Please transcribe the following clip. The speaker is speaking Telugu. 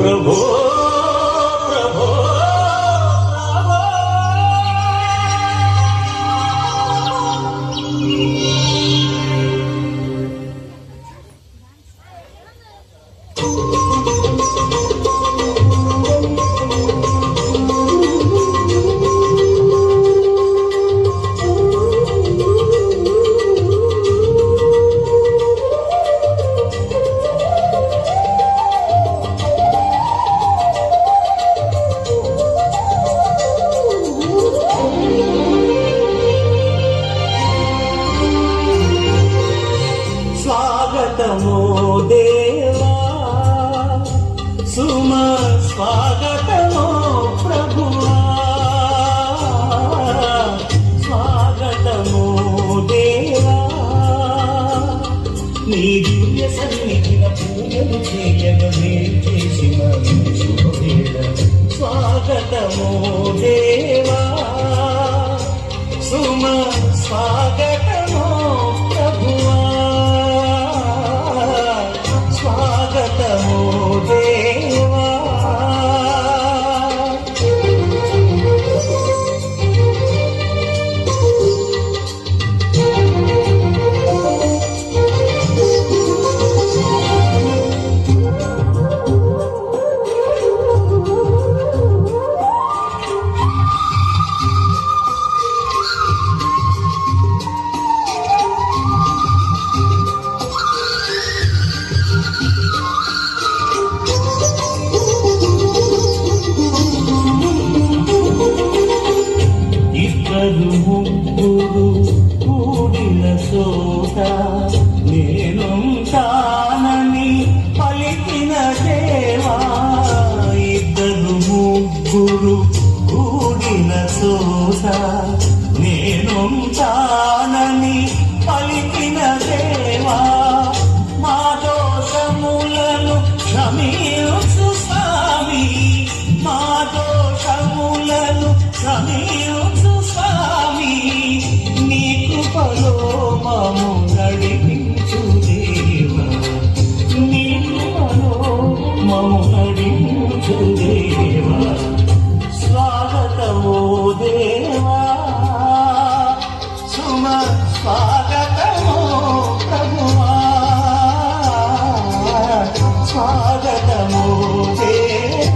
প্রভু స్వాగతమో దేవా. సుమ స్వాగత స్వాగతము దేవా. సుమ స్వాగతము ప్రభువా. స్వాగతము దేవా.